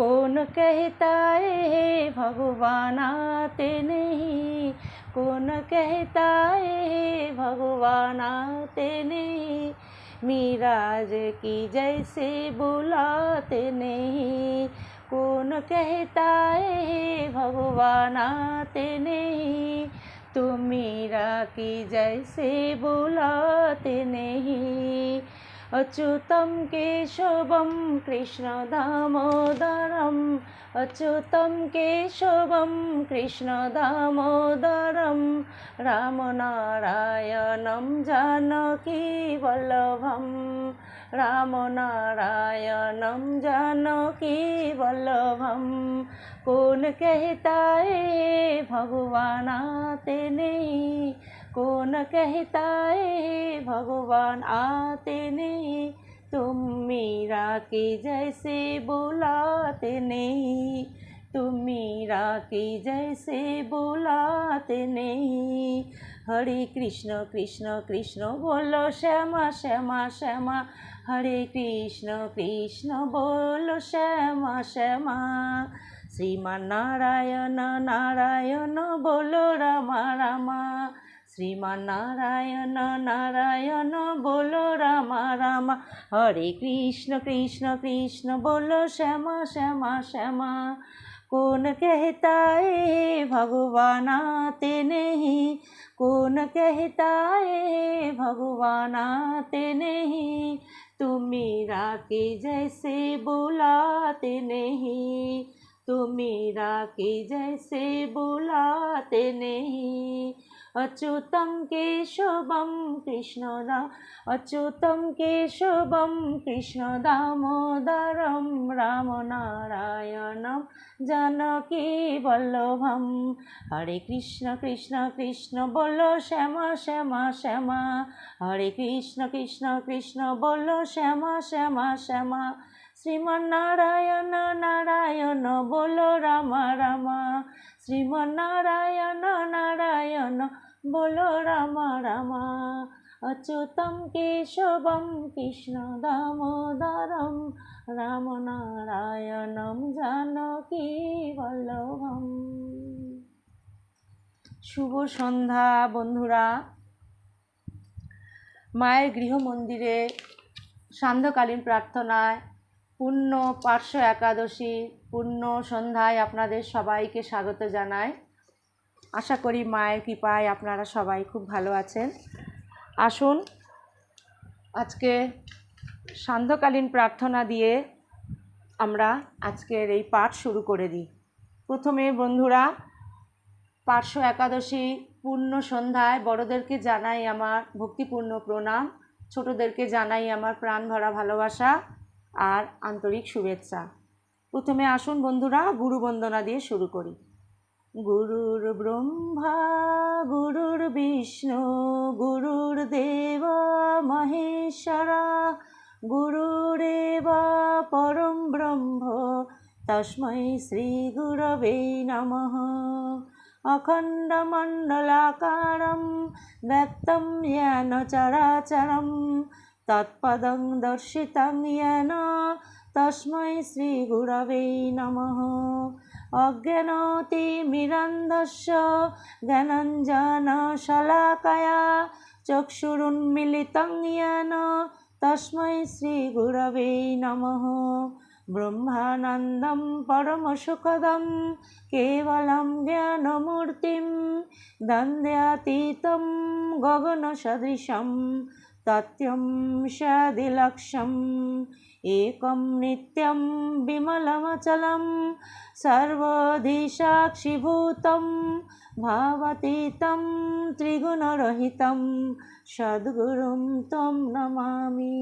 कौन कहता है भगवान आते नहीं? कौन कहता है भगवान आते नहीं? मीराज की जैसे बुलाते नहीं। कौन कहता है भगवान आते नहीं? तुम मीरा की जैसे बुलाते नहीं। अच्युतं केशवं कृष्णदामोदरम् अच्युतं केशवं कृष्णदामोदरं रामनारायणं जानकीवल्लभं रामनारायणं जानकीवल्लभं कौन कहता है भगवान आते नहीं कौन कहता है भगवान आते नहीं तुम मीरा के जैसे बुलाते नहीं तुम मीरा के जैसे बुलाते नहीं हरे कृष्ण कृष्ण कृष्ण बोलो श्यामा श्यामा श्यामा हरे कृष्ण कृष्ण बोलो श्यामा श्यामा श्रीमान नारायण नारायण बोलो रामा रामा শ্রীমান নারায়ণ নারায়ণ বলো রামা রামা হরে কৃষ্ণ কৃষ্ণ কৃষ্ণ বলো শ্যামা শ্যামা শ্যামা कौन कहता है भगवान आते नहीं कौन कहता है भगवान आते नहीं तुम मीरा के जैसे बुलाते नहीं तुम मीरा के जैसे बुलाते नहीं अच्युतं केशवं कृष्णदा अच्युतं केशवं कृष्णदामोदरं रामनारायणं जानकी বল্লভম হরে কৃষ্ণ কৃষ্ণ কৃষ্ণ বলো শ্যামা শ্যামা শ্যামা হরে কৃষ্ণ কৃষ্ণ কৃষ্ণ বলো শ্যামা শ্যামা শ্যামা শ্রীমন নারায়ণ, বলো রামা রামা। শ্রীমন নারায়ণ নারায়ণ বলো রামা রামা। অচ্যুতম কেশবম কৃষ্ণ দামোদরম রামনারায়ণম জানকী বল্লভম। শুভ সন্ধ্যা, বন্ধুরা। মায়ের গৃহমন্দিরে সান্ধ্যকালীন প্রার্থনায় পূর্ণ পার্শ্ব একাদশী পূর্ণ সন্ধ্যায় আপনাদের সবাইকে স্বাগত জানাই। আশা করি মায়ের কৃপায় আপনারা সবাই খুব ভালো আছেন। আসুন, আজকে সান্ধ্যকালীন প্রার্থনা দিয়ে আমরা আজকের এই পাঠ শুরু করে দিই। প্রথমে, বন্ধুরা, পার্শ্ব একাদশী পূর্ণ সন্ধ্যায় বড়দেরকে জানাই আমার ভক্তিপূর্ণ প্রণাম, ছোটদেরকে জানাই আমার প্রাণ ভরা ভালোবাসা। আর আন্তরিক শুভেচ্ছা। প্রথমে আসুন বন্ধুরা, গুরু বন্দনা দিয়ে শুরু করি। গুরুর ব্রহ্মা, গুরুর বিষ্ণু, গুরুর দেব মহেশ্বরা গুরুরেব পরম ব্রহ্ম, তস্মৈ শ্রীগুরবে নমঃ। अखण्डमण्डलाकारं व्यक्तं येन তৎপদং দর্শিতং ইয়েন তস্মৈ শ্রীগুরবে নমঃ অজ্ঞানতিমিরন্ধস্য জ্ঞানঞ্জনশলাকয়া চক্ষুরুন্মিলিতং ইয়েন তস্মৈ শ্রীগুরবে নমঃ ব্রহ্মানন্দম পরমসুখদম কেবলম জ্ঞানমূর্তিম দ্বন্দ্বাতীতম গগনসদৃশম तत्यंशदिलक्षम् एकं नित्यं विमलमचलं सर्वधिसाक्षिभूतं भावतीतं त्रिगुणरहितं सद्गुरुं त्वं नमामि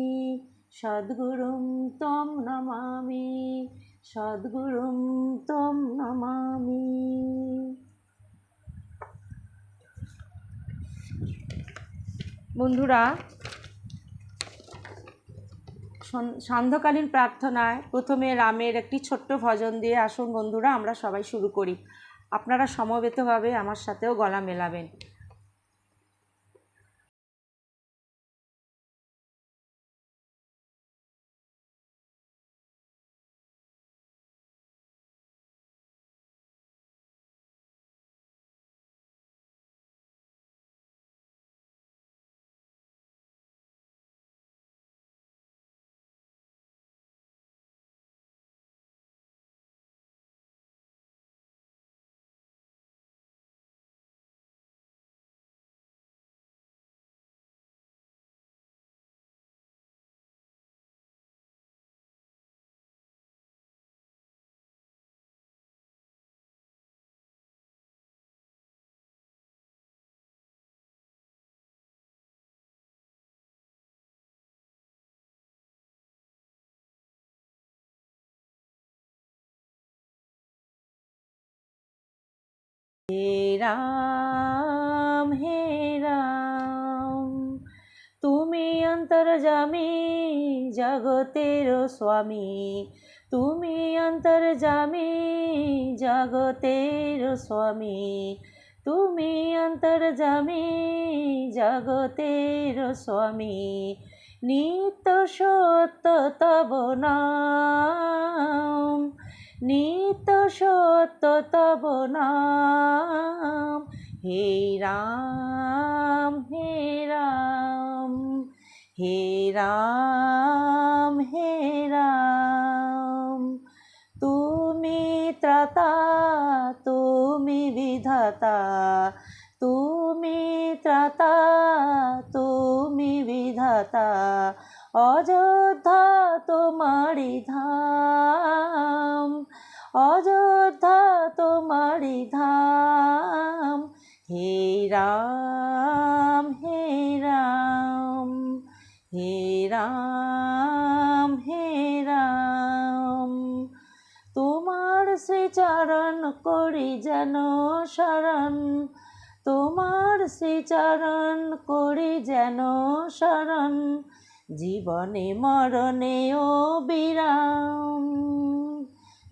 সদ্গুরুম त्वं नमामि সদ্গুরুম তম নমামি বন্ধুরা সান্ধ্যকালীন প্রার্থনায় প্রথমে রামের একটি ছোট্ট ভজন দিয়ে, আসুন বন্ধুরা, আমরা সবাই শুরু করি। আপনারা সমবেতভাবে আমার সাথেও গলা মেলাবেন। হে রাম হে রাম, তুমি অন্তর্জামি জগতের স্বামী। তুমি অন্তর্জামি জগতের স্বামী। তুমি অন্তর্জামি জগতের স্বামী। নিত্য সত্য তব না নিত্য সত্য তব নাম। হে রাম হে রাম হে রাম হে রাম। তুমি ত্রাতা, তুমি বিধাতা, তুমি ত্রাতা, তুমি বিধাতা। অযোধ্যা তোমারি ধাম, অযোধ্যা তোমারি ধাম। হে রাম হে রাম হে রাম হে রাম। তোমার শ্রীচরণ করি যেন শরণ, তোমার শ্রীচরণ করি যেন শরণ জীবনে মরণে ও বিরাম।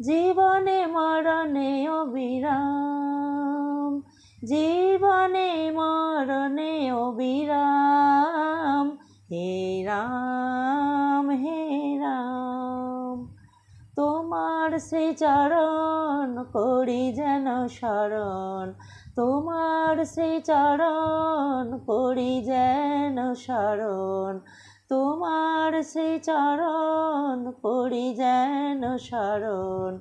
জীবনে মরণে ও বিরাম। জীবনে মরণে ও বিরাম। হে রাম হে রাম। তোমার শ্রীচরণ করি যেন শরণ। তোমার শ্রীচরণ করি যেন শরণ। তোমার শ্রীচরণ করি যেন শরণ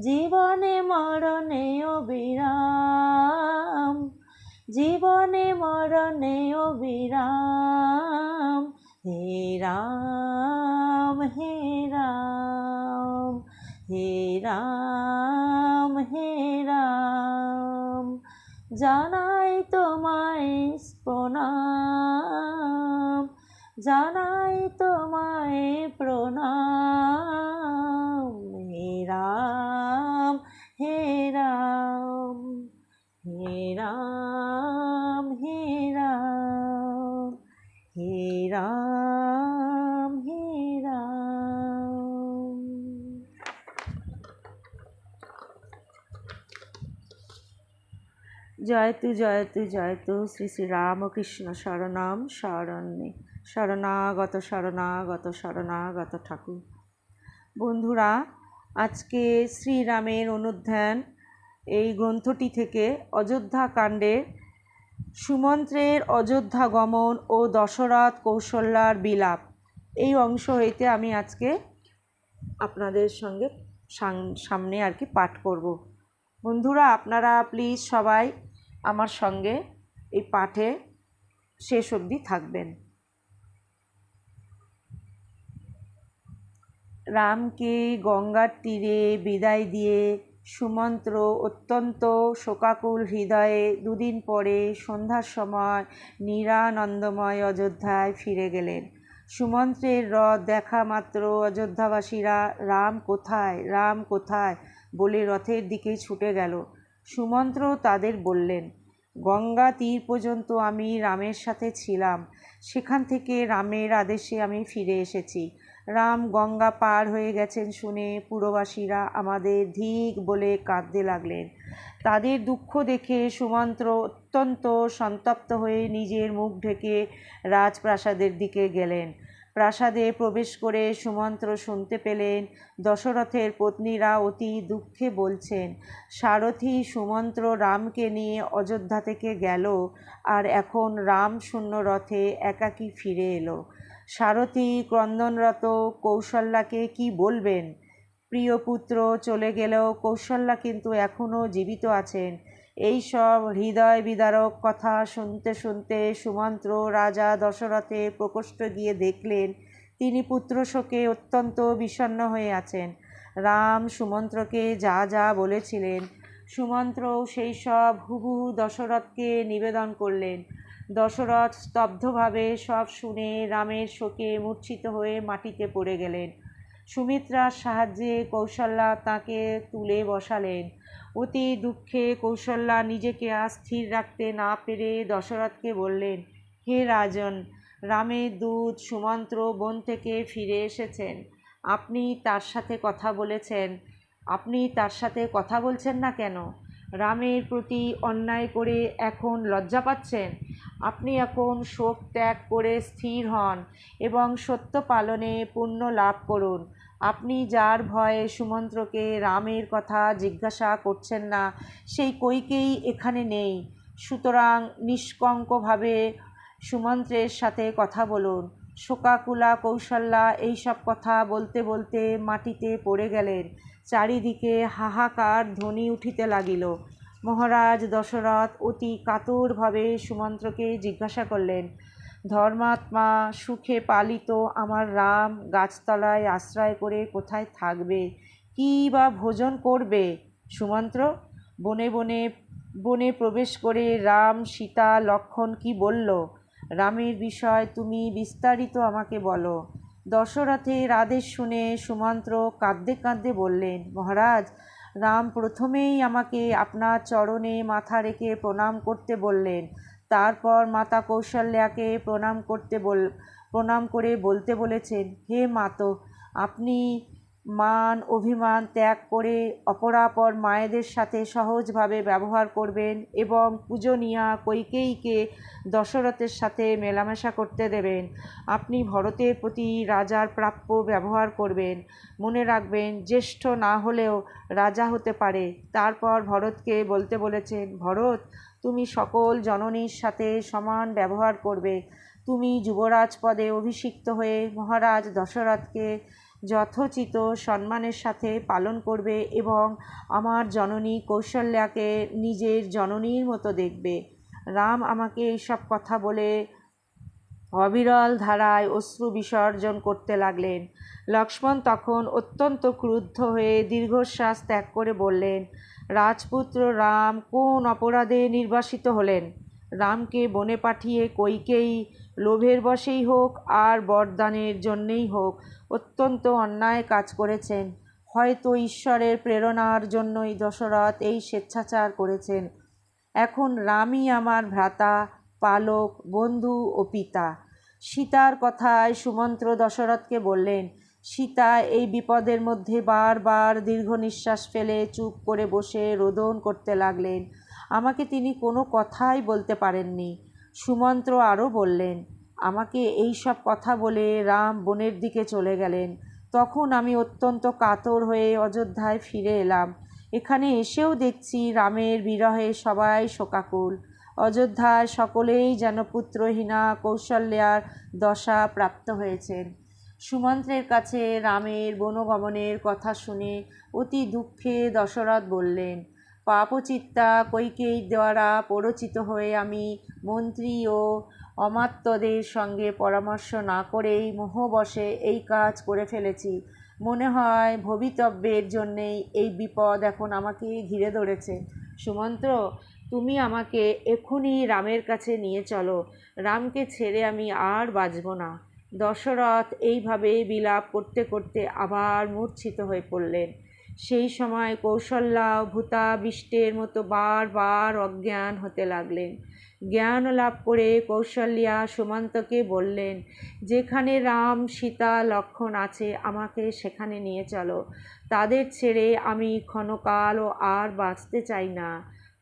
জীবনে মরণে অবিরাম জীবনে মরণে অবিরাম হে রাম হে রাম হে রাম হে রাম। জানাই তোমায় প্রণাম জানাই তোমায় প্রণাম। হে রাম হে রাম হে রাম হে রাম হে রাম হে রাম। জয়তু জয়তু জয়তু শ্রী শ্রী রামকৃষ্ণ শরণাম, শরণ্যে। শরণাগত শরণাগত শরণাগত ঠাকুর। বন্ধুরা, আজকে শ্রীরামের অনুধ্যান, এই গ্রন্থটি থেকে অযোধ্যা কাণ্ডের সুমন্ত্রের অযোধ্যা গমন ও দশরথ কৌশল্যার বিলাপ, এই অংশ হইতে আমি আজকে আপনাদের সঙ্গে সামনে আর কি পাঠ করব। বন্ধুরা, আপনারা প্লিজ সবাই আমার সঙ্গে এই পাঠে শেষ অবধি থাকবেন। রামকে গঙ্গার তীরে বিদায় দিয়ে সুমন্ত্র অত্যন্ত শোকাকুল হৃদয়ে দুদিন পরে সন্ধ্যার সময় নিরানন্দময় অযোধ্যায় ফিরে গেলেন। সুমন্ত্রের রথ দেখা মাত্র অযোধ্যাবাসীরা, রাম কোথায়? রাম কোথায়? বলে রথের দিকে ছুটে গেল। সুমন্ত্র তাদের বললেন, গঙ্গা তীর পর্যন্ত আমি রামের সাথে ছিলাম। সেখান থেকে রামের আদেশে আমি ফিরে এসেছি। রাম গঙ্গা পার হয়ে গেছেন শুনে পুরবাসীরা আমাদের ধিক বলে কাঁদতে লাগলেন। তাদের দুঃখ দেখে সুমন্ত্র অত্যন্ত সন্তপ্ত হয়ে নিজের মুখ ঢেকে রাজপ্রাসাদের দিকে গেলেন। প্রাসাদে প্রবেশ করে সুমন্ত্র শুনতে পেলেন, দশরথের পত্নীরা অতি দুঃখে বলছেন, সারথি, সুমন্ত্র রামকে নিয়ে অযোধ্যা থেকে গেল, আর এখন রাম শূন্য রথে একাকী ফিরে এলো। সারথি ক্রন্দনরত কৌশল্যাকে কি বলবেন? প্রিয় পুত্র, চলে গেলেও কৌশল্যা কিন্তু এখনও জীবিত আছেন। এই সব হৃদয় বিদারক কথা শুনতে শুনতে সুমন্ত্র রাজা দশরথে প্রকোষ্ঠ গিয়ে দেখলেন, তিনি পুত্র শোকে অত্যন্ত বিষণ্ন হয়ে আছেন। রাম সুমন্ত্রকে যা যা বলেছিলেন সুমন্ত্র সেই সব হুবহু দশরথকে নিবেদন করলেন। দশরথ স্তব্ধভাবে সব শুনে রামের শোকে মূর্ছিত হয়ে মাটিতে পড়ে গেলেন। সুমিত্রার সাহায্যে কৌশল্যা তাকে তুলে বসালেন। অতি দুঃখে কৌশল্যা নিজেকে আর স্থির রাখতে না পেরে দশরথকে বললেন, হে রাজন রামের দূত, সুমন্ত্র, বন থেকে ফিরে এসেছেন। আপনি তার সাথে কথা বলেছেন। আপনি তার সাথে কথা বলছেন না কেন? রামের প্রতি অন্যায় করে এখন লজ্জা পাচ্ছেন? আপনি এখন শোক ত্যাগ করে স্থির হন এবং সত্য পালনে পুণ্য লাভ করুন। আপনি যার ভয়ে সুমন্ত্রকে রামের কথা জিজ্ঞাসা করছেন না, সেই কৈকেই এখানে নেই। সুতরাং নিষ্কঙ্কভাবে সুমন্ত্রের সাথে কথা বলুন। শোকাকুলা কৌশল্যা এইসব কথা বলতে বলতে মাটিতে পড়ে গেলেন। চারিদিকে হাহাকার ধ্বনি উঠিতে লাগিল। মহারাজ দশরথ অতি কাতরভাবে সুমন্ত্রকে জিজ্ঞাসা করলেন, ধর্মাত্মা, সুখে পালিত আমার রাম গাছতলায় আশ্রয় করে কোথায় থাকবে? কী বা ভোজন করবে? সুমন্ত্র, বনে বনে বনে প্রবেশ করে রাম সীতা লক্ষণ কি বলল? রামের বিষয় তুমি বিস্তারিত আমাকে বলো। দশরথের আদেশ শুনে সুমন্ত্র কাঁদতে কাঁদতে বললেন, মহারাজ, রাম প্রথমেই আমাকে আপনার চরণে মাথা রেখে প্রণাম করতে বললেন। তারপর মাতা কৌশল্যাকে প্রণাম করতে বল, প্রণাম করে বলতে বলেছেন, হে মাতো, আপনি মান, অভিমান ত্যাগ করে অপরাপর মায়েদের সাথে সহজভাবে ব্যবহার করবেন এবং পূজনীয়া কৈকেয়ীকে দশরথের সাথে মেলামেশা করতে দেবেন। আপনি ভরতের প্রতি রাজার প্রাপ্য ব্যবহার করবেন। মনে রাখবেন, জ্যেষ্ঠ না হলেও রাজা হতে পারে। তারপর ভরতকে বলতে বলেছেন, ভরত, তুমি সকল জননীর সাথে সমান ব্যবহার করবে। তুমি যুবরাজ পদে অভিষিক্ত হয়ে মহারাজ দশরথকে যথোচিত সম্মানের সাথে পালন করবে এবং আমার জননী কৌশল্যাকে নিজের জননীর মতো দেখবে। রাম আমাকে এইসব কথা বলে অবিরল ধারায় অশ্রু বিসর্জন করতে লাগলেন। লক্ষ্মণ তখন অত্যন্ত ক্রুদ্ধ হয়ে দীর্ঘশ্বাস ত্যাগ করে বললেন, রাজপুত্র রাম, কোন অপরাধে নির্বাসিত হলেন? রামকে বনে পাঠিয়ে কৈকেয়ী লোভের বশেই হোক আর বরদানের জন্যেই হোক, অত্যন্ত অন্যায় কাজ করেছেন। হয়তো ঈশ্বরের প্রেরণার জন্যই দশরথ এই স্বেচ্ছাচার করেছেন। এখন রামই আমার ভ্রাতা, পালক, বন্ধু ও পিতা। সীতার কথায় সুমন্ত্র দশরথকে বললেন, সীতা, এই বিপদের মধ্যে বারবার দীর্ঘ নিঃশ্বাস ফেলে চুপ করে বসে রোদন করতে লাগলেন। আমাকে তিনি কোনো কথাই বলতে পারেননি। সুমন্ত্র আরও বললেন, আমাকে এই সব কথা বলে রাম বনের দিকে চলে গেলেন। তখন আমি অত্যন্ত কাতর হয়ে অযোধ্যায় ফিরে এলাম। এখানে এসেও দেখছি রামের বিরহে সবাই শোকাকুল। অযোধ্যায় সকলেই যেন পুত্রহীনা কৌশল্যার দশা প্রাপ্ত হয়েছেন। সুমন্ত্রের কাছে রামের বনগমনের কথা শুনে অতি দুঃখে দশরথ বললেন পাপচিত্তা কৈকেয়ীর দ্বারা পরচিত হয়ে আমি মন্ত্রী ও অমাত্যদের সঙ্গে পরামর্শ না করেই মোহবশে এই কাজ করে ফেলেছি। মনে হয় ভবিতব্যের জন্যেই এই বিপদ এখন আমাকে ঘিরে ধরেছে। সুমন্ত্র, তুমি আমাকে এক্ষুনি রামের কাছে নিয়ে চলো। রামকে ছেড়ে আমি আর বাঁচব না। দশরথ এইভাবে বিলাপ করতে করতে আবার মূর্ছিত হয়ে পড়লেন। সেই সময় কৌশল্যা ভূতাবিষ্টের মতো বারবার অজ্ঞান হতে লাগলেন। জ্ঞান লাভ করে কৌশল্যা সুমন্তকে বললেন, যেখানে রাম, সীতা, লক্ষণ আছে, আমাকে সেখানে নিয়ে চলো। তাদের ছেড়ে আমি ক্ষণকালও আর বাঁচতে চাই না।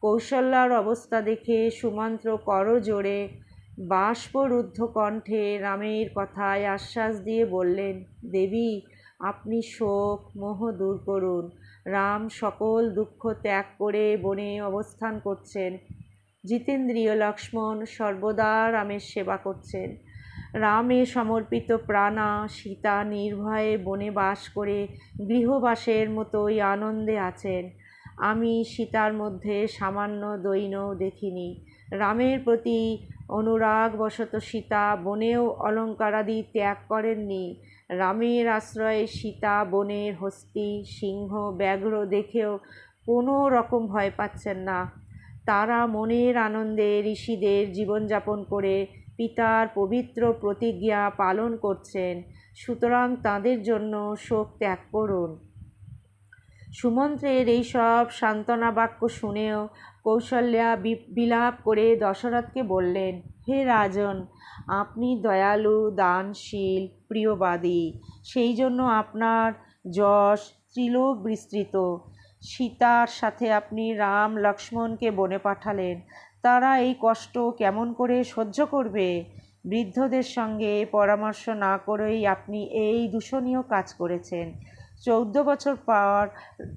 কৌশল্যার অবস্থা দেখে সুমন্ত্র কর জোরে বাষ্পরুদ্ধ কণ্ঠে রামের কথায় আশ্বাস দিয়ে বললেন, দেবী আপনি শোক, মোহ দূর করুন। রাম সকল দুঃখ ত্যাগ করে বনে অবস্থান করছেন। জিতেন্দ্রীয় লক্ষ্মণ সর্বদা রামের সেবা করছেন। রামে সমর্পিত প্রাণা, সীতা নির্ভয়ে বনে বাস করে গৃহবাসের মতোই আনন্দে আছেন। আমি সীতার মধ্যে সামান্য দৈন দেখিনি। রামের প্রতি অনুরাগ অনুরাগবশত সীতা বনেও অলঙ্কারাদি ত্যাগ করেননি। রামের আশ্রয়ে সীতা, বনের হস্তি, সিংহ, ব্যাঘ্র দেখেও কোনো রকম ভয় পাচ্ছেন না। তারা মনের আনন্দে ঋষিদের জীবনযাপন করে পিতার পবিত্র প্রতিজ্ঞা পালন করছেন। সুতরাং তাদের জন্য শোক ত্যাগ করুন। সুমন্ত্রের এইসব সান্ত্বনা বাক্য শুনেও কৌশল্যা বিলাপ করে দশরথকে বললেন, হে রাজন, আপনি দয়ালু, দানশীল প্রিয়বাদী সেই জন্য আপনার যশ ত্রিলোক বিস্তৃত সীতার সাথে আপনি রাম লক্ষ্মণকে বনে পাঠালেন। তারা এই কষ্ট কেমন করে সহ্য করবে? বৃদ্ধদের সঙ্গে পরামর্শ না করেই আপনি এই দূষণীয় কাজ করেছেন। চৌদ্দ বছর পর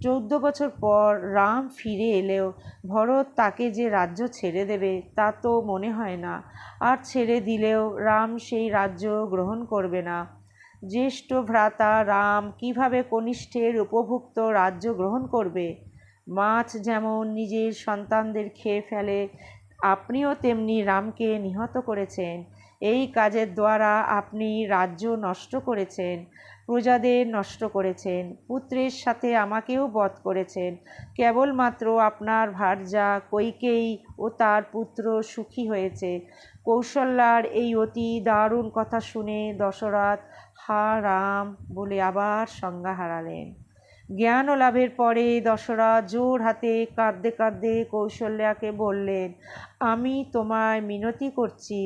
চৌদ্দ বছর পর রাম ফিরে এলেও ভরত তাকে যে রাজ্য ছেড়ে দেবে তা তো মনে হয় না। আর ছেড়ে দিলেও রাম সেই রাজ্য গ্রহণ করবে না। জ্যেষ্ঠ ভ্রাতা রাম কীভাবে কনিষ্ঠের উপভুক্ত রাজ্য গ্রহণ করবে? মাছ যেমন নিজের সন্তানদের খেয়ে ফেলে, আপনিও তেমনি রামকে নিহত করেছেন। এই কাজের দ্বারা আপনি রাজ্য নষ্ট করেছেন। প্রজাদের নষ্ট করেছেন, পুত্রের সাথে আমাকেও বধ করেছেন। কেবলমাত্র আপনার ভার্যা কৈকেয়ী ও তার পুত্র সুখী হয়েছে। কৌশল্যার এই অতি দারুণ কথা শুনে দশরথ, হা রাম বলে আবার সংজ্ঞা হারালেন। জ্ঞান লাভের পরে দশরথ জোর হাতে কাঁদতে কাঁদতে কৌশল্যাকে বললেন, আমি তোমায় মিনতি করছি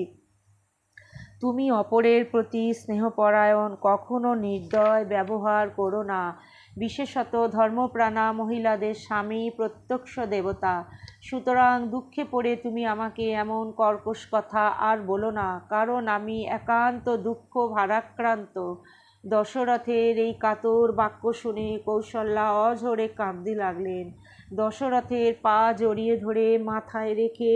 তুমি অপরের প্রতি স্নেহপরায়ণ, কখনো নির্দয় ব্যবহার করো না। বিশেষত ধর্মপ্রাণা মহিলাদের স্বামী প্রত্যক্ষ দেবতা। সুতরাং দুঃখে পড়ে তুমি আমাকে এমন কর্কশ কথা আর বলো না, কারণ আমি একান্ত দুঃখ ভারাক্রান্ত। দশরথের এই কাতর বাক্য শুনে কৌশল্যা অঝরে কাঁদতে লাগলেন। দশরথের পা জড়িয়ে ধরে মাথায় রেখে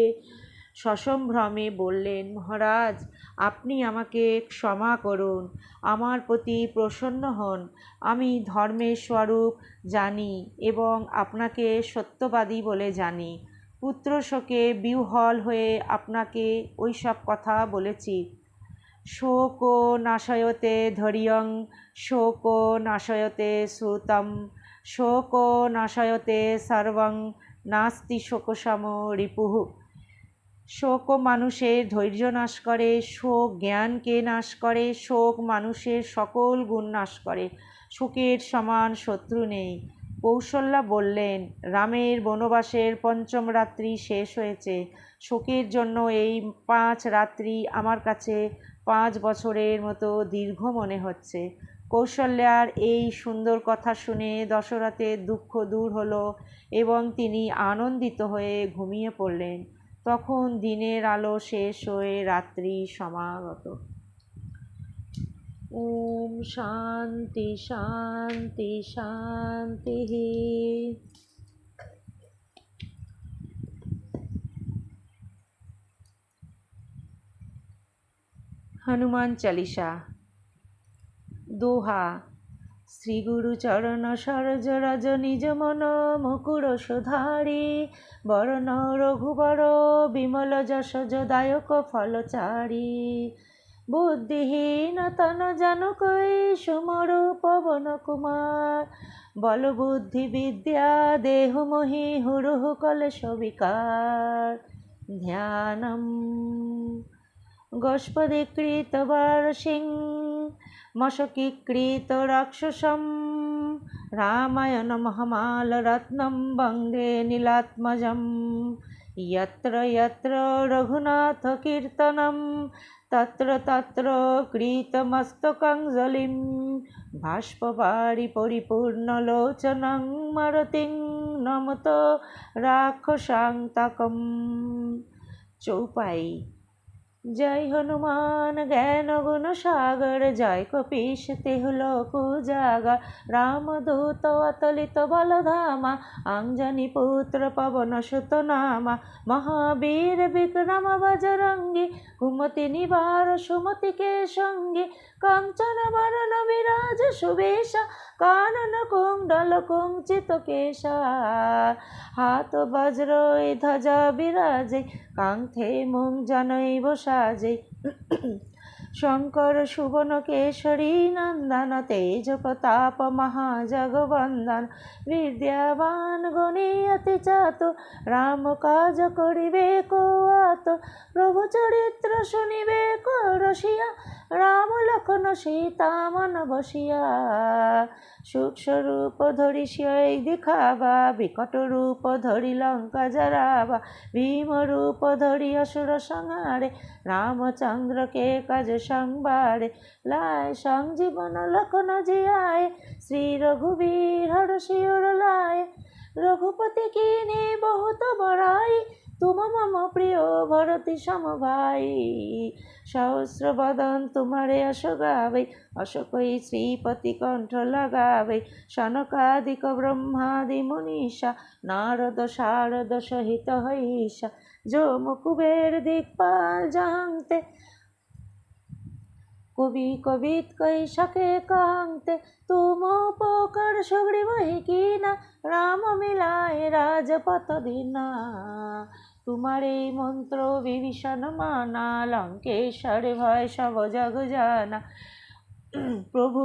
সসম্ভ্রমে বললেন, মহারাজ, আপনি আমাকে ক্ষমা করুন, আমার প্রতি প্রসন্ন হন। আমি ধর্মের স্বরূপ জানি এবং আপনাকে সত্যবাদী বলে জানি। পুত্র শোকে বিহ্বল হয়ে আপনাকে ওই সব কথা বলেছি। শোক নাশয়তে ধৈর্যং শোক নাশয়তে শ্রুতম শোক নাশয়তে সর্বং, নাস্তি শোকসম রিপুহ। শোক মানুষের ধৈর্য নাশ করে, শোক জ্ঞানকে নাশ করে, শোক মানুষের সকল গুণ নাশ করে। শোকের সমান শত্রু নেই। কৌশল্যা বললেন, রামের বনবাসের পঞ্চম রাত্রি শেষ হয়েছে। শোকের জন্য এই পাঁচ রাত্রি আমার কাছে পাঁচ বছরের মতো দীর্ঘ মনে হচ্ছে। কৌশল্যার এই সুন্দর কথা শুনে দশরথের দুঃখ দূর হলো এবং তিনি আনন্দিত হয়ে ঘুমিয়ে পড়লেন। তখন দিনের আলো শেষ হয়ে রাত্রি সমাগত। ওম শান্তি শান্তি শান্তি হনুমান চালিসা দোহা। শ্রী গুরু চরণ সরজ রজ নিজ মন মুকুর সুধারি। বরণ রঘুবর বিমল যশজ দায়ক ফলচারি। বুদ্ধিহীন তন জানকই সুমর পবন কুমার। বল বুদ্ধি বিদ্যা দেহ মহি হুরুহ কলেশ বিকার। ধ্যানম। গোষ্পদীকৃতবার সিং মশকীকৃত রাক্ষসম রামায়ণ মহামালরত্নম বঙ্গে নীলাত্মজম यत्र यत्र रघुनाथकीर्तनं तत्र तत्र कृतमस्तकाञ्जलिं बाष्पवारि परिपूर्णलोचनं मारुतिं নমত রাক্ষসান্তকম চৌপাই জয় হনুমান, জ্ঞান গুণ সাগর, জয় কপিশ তেহুল কুজাগা রামদূত অতলিত বলধামা, আঞ্জনি পুত্র পবন সুত নামা মহাবীর বিক্রম বজরঙ্গী, কুমতি নিবার সুমতি কে সঙ্গে। কাঞ্চন বরণ বিরাজ সুবেশ, কানন কুণ্ডল কুঞ্চিত কেশা। হাত বজ্র ধ্বজা বিরাজে কাঙ্ক্ষে মুং জনৈব সাজে শঙ্কর সুবন কেশরী নন্দন, তেজ প্রতাপ মহাজগবন্দন বিদ্যাবান গণিয়তি চাত, রাম কাজ করিবে কোয়াত প্রভু চরিত্র শুনিবে রসিয়া রাম লক্ষণ সীতা মন বসিয়া সূক্ষ্মরূপ ধরি সিয়াই দেখাবা, বিকট রূপ ধরি লঙ্কা জরাবা ভীম রূপ ধরি অসুর সংহারে, রামচন্দ্রকে কাজ সংবারে লায় সংজীবন লক্ষণ জিয়ায়, শ্রী রঘুবীর হর শিওর লায় রঘুপতি কিনে বহুত বড়াই তুম মম প্রিয় ভরতি সহস্র বদন তোমারে অশ গাবে অশোকই শ্রীপতি কণ্ঠ লাগাবে। সনকাদিক ব্রহ্মাদি মনীষা, নারদ শারদ সহিত হইষা যম কুবের দিকপাল জানতে, কবি কবিত কৈ কৈশাকে কাংতে তুম পোকর সুগ্রীব কিনা? রাম মিলায় রাজপথ দিনা। তোমার এই মন্ত্র বিভীষণ মানা, লঙ্কেশ্বর ভয় সব জগ জানা। প্রভু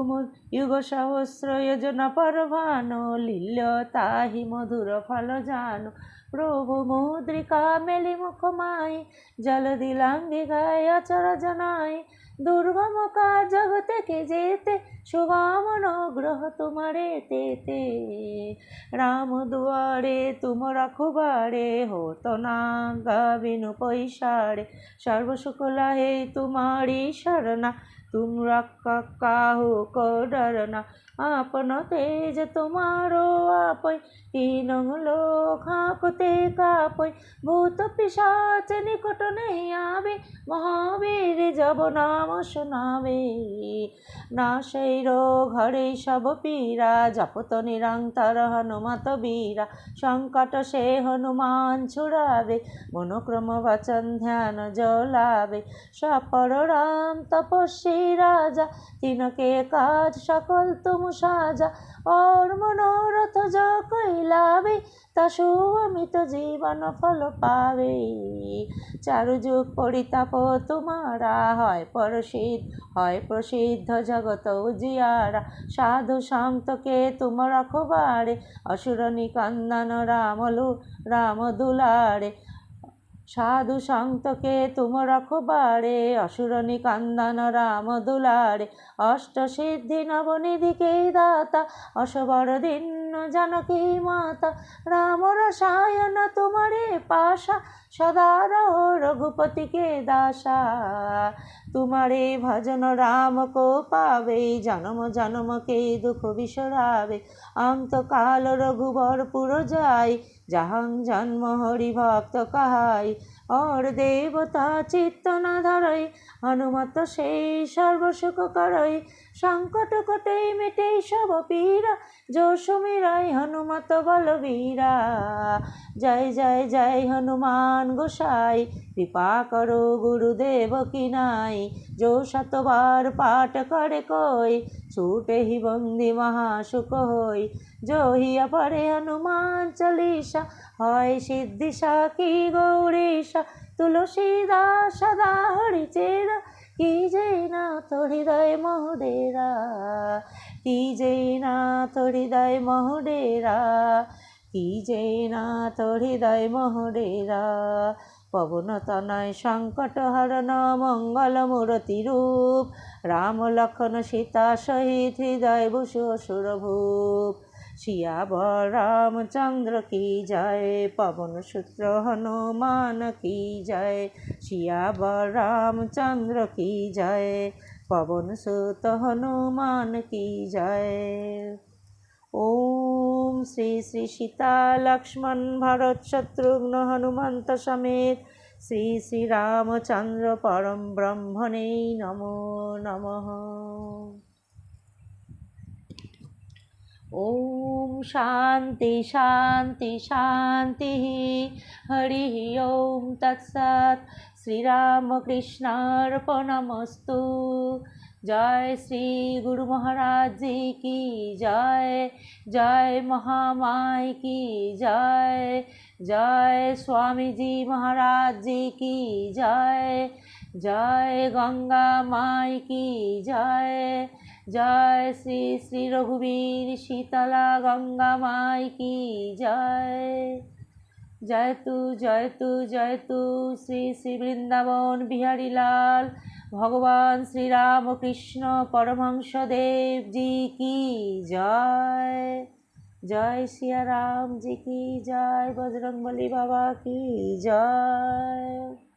যুগ সহস্র যোজনা পরভান, লীল তাহি মধুর ফল জানো। প্রভু মুদ্রিকা মেলি মুখ মাই জল দিলাঙ্গি গায় অচর জনাই দুর্গম কাজ জগতে যেতে, শুভম গ্রহ তোমারে তেতে। রাম দুয়ারে তুম রাখুবারে হত না গাবিনু পৈসারে সর্বসুকলা হে তোমারি শরণা তুম রক্ষা কাহু কো ডরনা আপন তেজ তোমারো আপই তিন লোক হাঁকতে কাপই ভূত পিসাচ নিকট নেই আবে, মহাবীর জব নাম শোনাবে। না সেই ঘরে সব পীরা জপত নিরন্তর হনুমত বীরা। সংকট সে হনুমান ছুড়াবে, মনোক্রম বচন ধ্যান জলাবে সপর রাম তপস্বী রাজা, তিনকে কাজ সকল তুম সাজা। ওর মনোরথ য কৈলাবে তা সুমিত জীবন ফল পাবে চারুযুগ পরিতাপ তোমারা হয় পরশিদ হয় প্রসিদ্ধ জগত উজিয়ারা সাধু শান্তকে তোমার খোবারে অসুরণী কান্দান রামলু রাম দুলারে সাধু সন্তকে তুম রখবারে অসুরনি কান্দান রাম দুলারে অষ্ট সিদ্ধি নবনিধিকে দাতা অসবর দিন জানকী মাতা। রাম রসায়ন তোমারে পাশা সদা রহ রঘুপতিকে দাসা। তোমারে ভজন রাম কো পাবে জনম জনমকে দুঃখ বিসরাবে। অন্তকাল রঘুবর পুর যায় যাহাং জন্ম হরি ভক্ত কাহাই। অর দেবতা চিত্ত না ধরই হনুমত সেই সর্বসুখ করই। সংকট কটেই মেটেই সব পীরা যশমিরাই হনুমত বলবীরা। জয় জয় জয় হনুমান গোসাই, কৃপা করো গুরুদেব কি নাই। যো শতবার পাঠ করে কই, ছুটে হি বন্দি মহাসুখ হই। জহিয়া হিয়া পরে হনুমান চলিসা হয় সিদ্ধিসা কি গৌরীসা তুলসী দাস সদা হরিচেরা কি যে না হৃদয় মহুডেরা কি যে না হৃদয় মহুডেরা কি যে না হৃদয় মহুডেরা পবন তনয় সংকট হরণ মঙ্গল মূরতি রূপ রাম লক্ষণ সীতা সহিত হৃদয় বসু অসুরভূপ শিয়াবর রামচন্দ্র কি জয়, পবন সূত্র হনুমান কি জয় শিয়াবর রামচন্দ্র কি জয়, পবন সুত হনুমান কি জয়। ওম শ্রী শ্রী সীতা লক্ষ্মণ ভরত শত্রুঘ্ন হনুমন্ত সমেত, শ্রী শ্রী রামচন্দ্র পরম ব্রহ্মণে নমো নমঃ। ওম শান্তি শান্তি শান্তি হরি ওম তৎসৎ শ্রীরামকৃষ্ণার্পণমস্তু জয় শ্রী গুরু মহারাজ কি জয় জয় মহামাই কি জয় জয় স্বামীজি মহারাজ কি জয় জয় গঙ্গা মাই কি জয় জয় শ্রী শ্রী রঘুবীর শীতলা গঙ্গা মাই কি জয়। জয় তু জয় তু জয় তু, শ্রী শ্রী বৃন্দাবন বিহারীলাল ভগবান শ্রীরামকৃষ্ণ পরমহংসদেব জি কি জয়। জয় সিয়া রাম জি কি জয়, বজরংবলী বাবা কি জয়।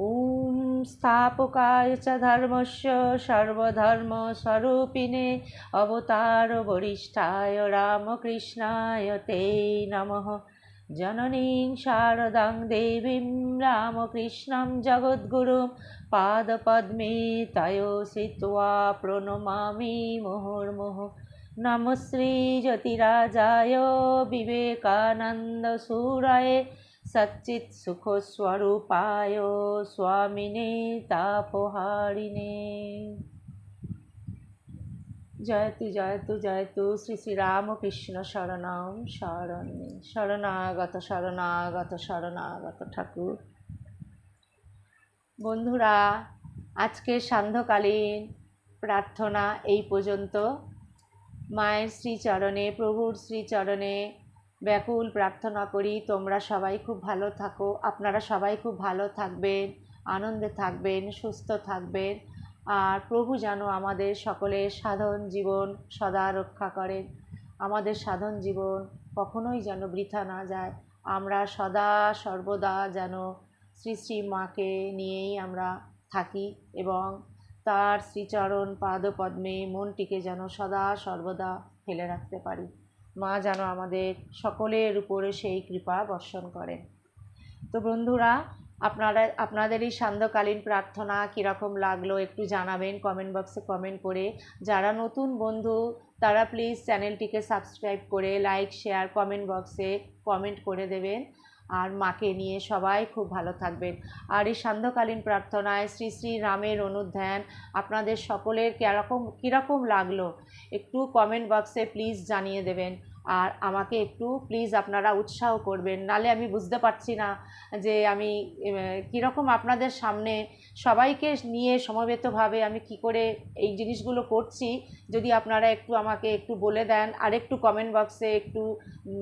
ॐ स्थापकाय च धर्मस्य सर्वधर्मस्वरूपिणे अवतारवरिष्ठाय रामकृष्णाय ते नमः जननीं शारदां देवीं रामकृष्णं जगद्गुरुं पादपद्मे तयो श्रित्वा प्रणमामि मुहुर्मुहुः नमः श्रीज्योतिराजाय विवेकानन्दसूराय সচিত সুখ স্বরূপায় স্বামিনী તાપોહારીને জয়তু জয়তু জয়তু শ্রী শ্রী রামকৃষ্ণ শরণাম শরণ শরণাগত শরণাগত শরণাগত ঠাকুর বন্ধুরা, আজকে সান্ধ্যকালীন প্রার্থনা এই পর্যন্ত। মায়ের শ্রীচরণে, প্রভুর শ্রীচরণে ব্যাকুল প্রার্থনা করি, তোমরা সবাই খুব ভালো থাকো। আপনারা সবাই খুব ভালো থাকবেন, আনন্দে থাকবেন, সুস্থ থাকবেন। আর প্রভু যেন আমাদের সকলের সাধন জীবন সদা রক্ষা করেন। আমাদের সাধন জীবন কখনোই যেন বৃথা না যায়। আমরা সদা সর্বদা যেন শ্রী শ্রী মাকে নিয়েই আমরা থাকি এবং তার শ্রীচরণ পাদপদ্মে মনটিকে যেন সদা সর্বদা ফেলে রাখতে পারি। মা যেন আমাদের সকলের উপরে সেই কৃপা বর্ষণ করেন। তো বন্ধুরা, আপনারা, আপনাদের এই সান্ধ্যকালীন প্রার্থনা কীরকম লাগল একটু জানাবেন কমেন্ট বক্সে কমেন্ট করে। যারা নতুন বন্ধু, তারা প্লিজ চ্যানেলটিকে সাবস্ক্রাইব করে লাইক শেয়ার কমেন্ট বক্সে কমেন্ট করে দেবেন। আর মাকে নিয়ে সবাই খুব ভালো থাকবেন। আর এই সান্ধ্যকালীন প্রার্থনায় শ্রী শ্রী রামের অনুধ্যান আপনাদের সকলের কীরকম কীরকম লাগল একটু কমেন্ট বক্সে প্লিজ জানিয়ে দেবেন। আর আমাকে একটু প্লিজ আপনারা উৎসাহ করবেন। নালে আমি বুঝতে পারছি না যে আমি কীরকম আপনাদের সামনে সবাইকে নিয়ে সমবেতভাবে আমি কি করে এই জিনিসগুলো করছি। যদি আপনারা একটু আমাকে একটু বলে দেন, আর একটু কমেন্ট বক্সে একটু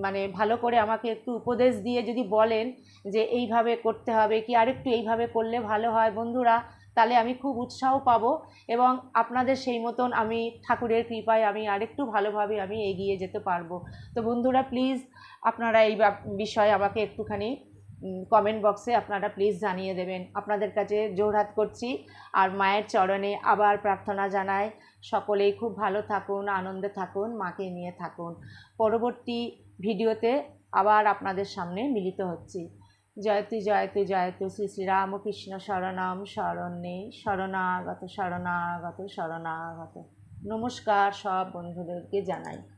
মানে ভালো করে আমাকে একটু উপদেশ দিয়ে যদি বলেন যে এইভাবে করতে হবে, কি আরেকটু এইভাবে করলে ভালো হয়। বন্ধুরা তাহলে আমি খুব উৎসাহ পাবো এবং আপনাদের সেই মতন আমি ঠাকুরের কৃপায় আমি আরেকটু ভালোভাবে আমি এগিয়ে যেতে পারব। তো বন্ধুরা প্লিজ আপনারা এই বিষয়ে আমাকে একটুখানি কমেন্ট বক্সে আপনারা প্লিজ জানিয়ে দেবেন। আপনাদের কাছে জোরহাত করছি। আর মায়ের চরণে আবার প্রার্থনা জানায় সকলেই খুব ভালো থাকুন, আনন্দে থাকুন, মাকে নিয়ে থাকুন। পরবর্তী ভিডিওতে আবার আপনাদের সামনে মিলিত হচ্ছি। জয়তু জয়তু জয়তু শ্রী শ্রীরামকৃষ্ণ রামকৃষ্ণ শরণাম শরণ্যে শরণাগত শরণাগত শরণাগত। নমস্কার সব বন্ধুদেরকে জানাই।